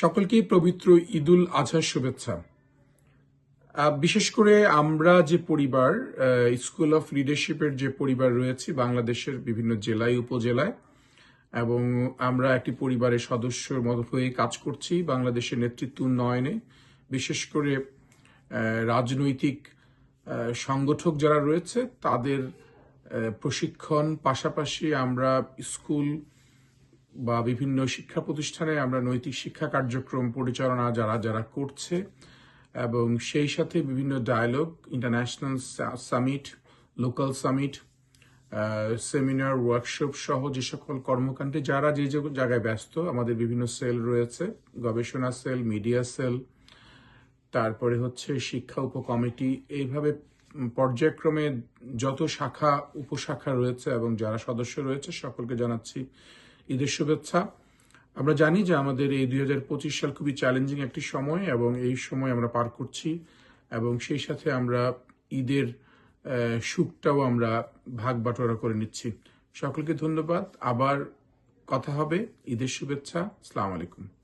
সকলকেই পবিত্র ঈদুল আজহার শুভেচ্ছা। বিশেষ করে আমরা যে পরিবার স্কুল অফ লিডারশিপের যে পরিবার রয়েছে, বাংলাদেশের বিভিন্ন জেলায়, উপজেলায়, এবং আমরা একটি পরিবারের সদস্যর মতো হয়ে কাজ করছি বাংলাদেশের নেতৃত্ব উন্নয়নে। বিশেষ করে রাজনৈতিক সংগঠক যারা রয়েছে, তাদের প্রশিক্ষণ পাশাপাশি আমরা স্কুল বা বিভিন্ন শিক্ষা প্রতিষ্ঠানে আমরা নৈতিক শিক্ষা কার্যক্রম পরিচালনা যারা যারা করছে, এবং সেই সাথে বিভিন্ন dialogue international summit local summit seminar workshop সহ যে সকল কর্মকাণ্ডে যারা যে যে জায়গায় ব্যস্ত, আমাদের বিভিন্ন সেল রয়েছে, গবেষণা সেল মিডিয়া সেল, তারপরে হচ্ছে শিক্ষা উপকমিটি, এইভাবে পর্যায়ক্রমে যত শাখা, উপশাখা রয়েছে এবং যারা সদস্য রয়েছে, সকলকে জানাচ্ছি ঈদের শুভেচ্ছা। আমরা জানি যে আমাদের এই দুই হাজার পঁচিশ সাল খুবই চ্যালেঞ্জিং একটি সময় এবং এই সময় আমরা পার করছি এবং সেই সাথে আমরা ঈদের সুখটাও আমরা ভাগ বাটোয়ারা করে নিচ্ছি। সকলকে ধন্যবাদ। আবার কথা হবে। ঈদের শুভেচ্ছা। আসসালামু আলাইকুম।